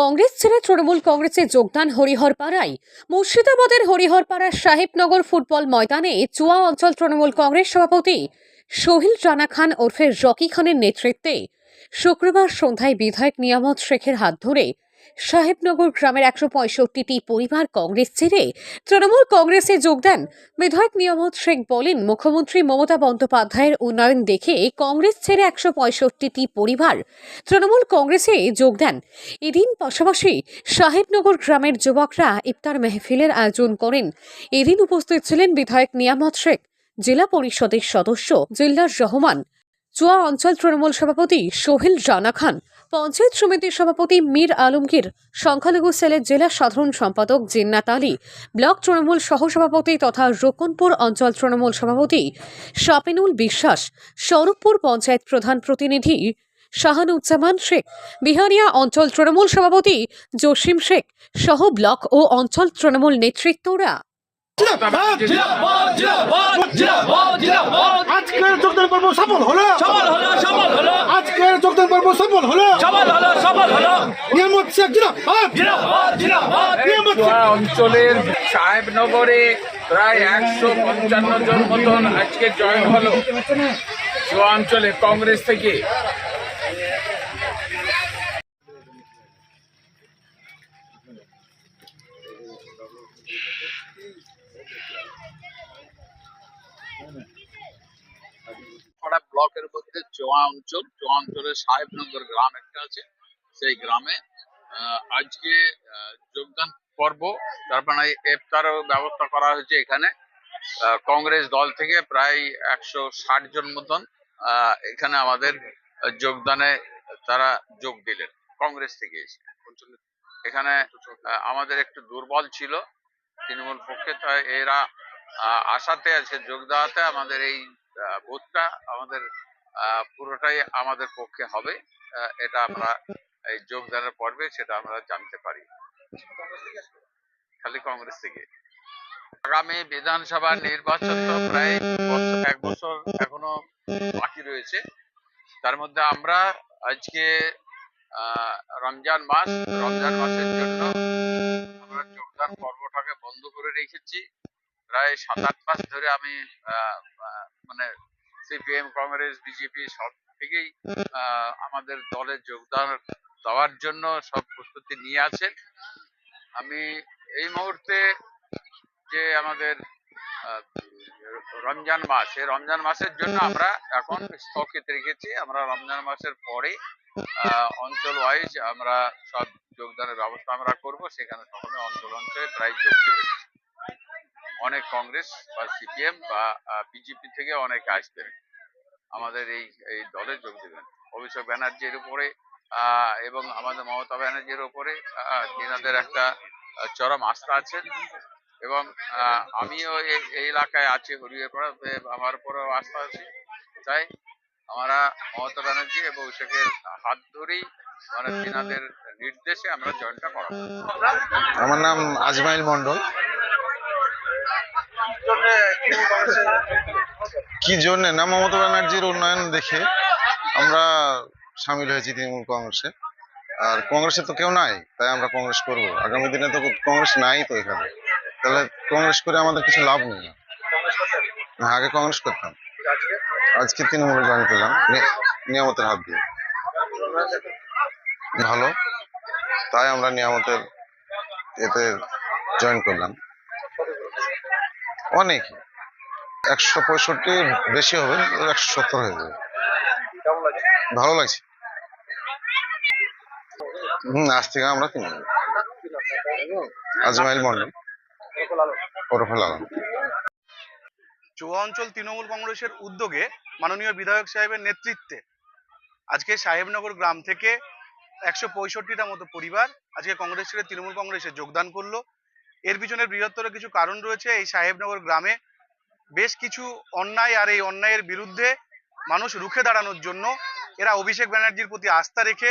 কংগ্রেস ছেড়ে তৃণমূল কংগ্রেসে যোগদান হরিহরপাড়ায়। মুর্শিদাবাদের হরিহরপাড়ার সাহেবনগর ফুটবল ময়দানে চুয়া অঞ্চল তৃণমূল কংগ্রেস সভাপতি সোহিল রানা খান ওরফে রকি খানের নেতৃত্বে। শুক্রবার সন্ধ্যায় বিধায়ক নিয়ামত শেখের হাত ধরে সাহেবনগর গ্রামের একশো পঁয়ষট্টিটি পরিবার কংগ্রেস ছেড়ে তৃণমূল কংগ্রেসে যোগ দেন। বিধায়ক নিয়ামত শেখ বলেন, মুখ্যমন্ত্রী মমতা বন্দ্যোপাধ্যায়ের উন্নয়ন দেখে কংগ্রেস ছেড়ে একশো পঁয়ষট্টিটি পরিবার তৃণমূল কংগ্রেসে যোগ দেন। এদিন পাশাপাশি সাহেবনগর গ্রামের যুবকরা ইফতার মেহফিলের আয়োজন করেন। এদিন উপস্থিত ছিলেন বিধায়ক নিয়ামত শেখ, জেলা পরিষদের সদস্য জিল্লার রহমান। চুয়া অঞ্চল তৃণমূল সভাপতি সোহেল রানা খান, পঞ্চায়েত সমিতির সভাপতি মীর আলমগীর, সংখ্যালঘু সেলের জেলা সাধারণ সম্পাদক জিন্নাত আলী, ব্লক তৃণমূল সহসভাপতি তথা রোকনপুর অঞ্চল তৃণমূল সভাপতি শাপিনুল বিশ্বাস, স্বরূপপুর পঞ্চায়েত প্রধান প্রতিনিধি শাহানুজ্জামান শেখ বিহারিয়া অঞ্চল তৃণমূল সভাপতি জসিম শেখ সহ ব্লক ও অঞ্চল তৃণমূল নেতৃত্বরা। পর্ব সফল হলো। সফল হলো সফল হলো। আজকের যোগদান পর্ব সফল হলো। সফল হলো সফল হলো। নিয়ামত শেখ জিন্দাবাদ জিন্দাবাদ জিন্দাবাদ নিয়ামত অঞ্চলের সাহেবনগরে প্রায় একশো পঞ্চান্ন জন মতন আজকে জয় হলো। অঞ্চলে কংগ্রেস থেকে ব্লকের মধ্যে চোয়া অঞ্চল চোয়া অঞ্চলের সাহেবনগর গ্রাম একটা আছে। সেই গ্রামে আজকে যোগদান পর্ব তার মানে ইফতারও ব্যবস্থা করা হয়েছে এখানে। কংগ্রেস দল থেকে প্রায় একশো ষাট জন মতন এখানে আমাদের যোগদানে তারা যোগ দিলেন, কংগ্রেস থেকে এসে। এখানে আমাদের একটু দুর্বল ছিল তৃণমূল পক্ষে, তাই এরা আশাতে আছে যোগ দেওয়াতে আমাদের এই বুথটা আমাদের পুরোটাই আমাদের পক্ষে হবে। এটা আমরা এই যোগদানের পর্বে সেটা আমরা জানতে পারি। খালি কংগ্রেস থেকে। আগামী বিধানসভা নির্বাচন তো প্রায় এক বছর এখনও বাকি রয়েছে। তার মধ্যে আমরা আজকে রমজান মাস, রমজান মাসের জন্য আমরা যোগদান পর্বটাকে বন্ধ করে রেখেছি। প্রায় সাত আট মাস ধরে আমি মানে সিপিএম কংগ্রেস বিজেপি সব থেকেই আমাদের দলে যোগদান দেওয়ার জন্য সব প্রস্তুতি নিয়ে আছেন। আমি এই মুহূর্তে যে আমাদের রমজান মাস, এই রমজান মাসের জন্য আমরা এখন স্থগিত রেখেছি। আমরা রমজান মাসের পরে অঞ্চল ওয়াইজ আমরা সব যোগদানের ব্যবস্থা আমরা করব। সেখানে সকলে অঞ্চল অঞ্চলে প্রায় যোগ দেবে অনেক কংগ্রেস বা সিপিএম বা বিজেপি থেকে অনেক আসবেন আমাদের এই এই দলে যোগ দেবেন। অভিষেক ব্যানার্জির উপরে এবং আমাদের মমতা ব্যানার্জির উপরে তেনাদের একটা চরম আস্থা আছে। এবং আমিও এই এই এলাকায় আছি হরিয়ে পড়া আমার উপরেও আস্থা আছে। তাই আমরা মমতা ব্যানার্জি এবং অভিষেকের হাত ধরেই মানে তেনাদের নির্দেশে আমরা জয়েনটা করাবো। আমার নাম আজমাইল মন্ডল কি জন্য? না, মমতা ব্যানার্জির উন্নয়ন দেখে আমরা সামিল হয়েছি তৃণমূল কংগ্রেসে। আর কংগ্রেসে তো কেউ নাই, তাই আমরা কংগ্রেস করব। আগামী দিনে তো কংগ্রেস নাই তো এখানে। তাহলে কংগ্রেস করে আমাদের কিছু লাভ নেই না। আগে কংগ্রেস করতাম। আজকে তৃণমূল জয়েন করলাম নিয়ামতের হাত দিয়ে। ভালো, তাই আমরা নিয়ামতের এতে জয়েন করলাম। অনেক। একশো পঁয়ষট্টি বেশি হবে একশো সত্তর হয়ে যাবে। ভালো লাগছে। হম আজ থেকে আমরা কিনে নেব। আজমাইল মন্ডল ওরফেল আলম চুয়া অঞ্চল তৃণমূল কংগ্রেসের উদ্যোগে মাননীয় বিধায়ক সাহেবের নেতৃত্বে আজকে সাহেবনগর গ্রাম থেকে একশো পঁয়ষট্টিটা মতো পরিবার আজকে কংগ্রেস ছেড়ে তৃণমূল কংগ্রেসে যোগদান করল। এর পিছনে বৃহত্তর কিছু কারণ রয়েছে। এই সাহেবনগর গ্রামে বেশ কিছু অন্যায় আর এই অন্যায়ের বিরুদ্ধে মানুষ রুখে দাঁড়ানোর জন্য এরা অভিষেক ব্যানার্জির প্রতি আস্থা রেখে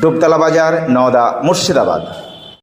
Dubtala বাজার নওদা মুর্শিদাবাদ।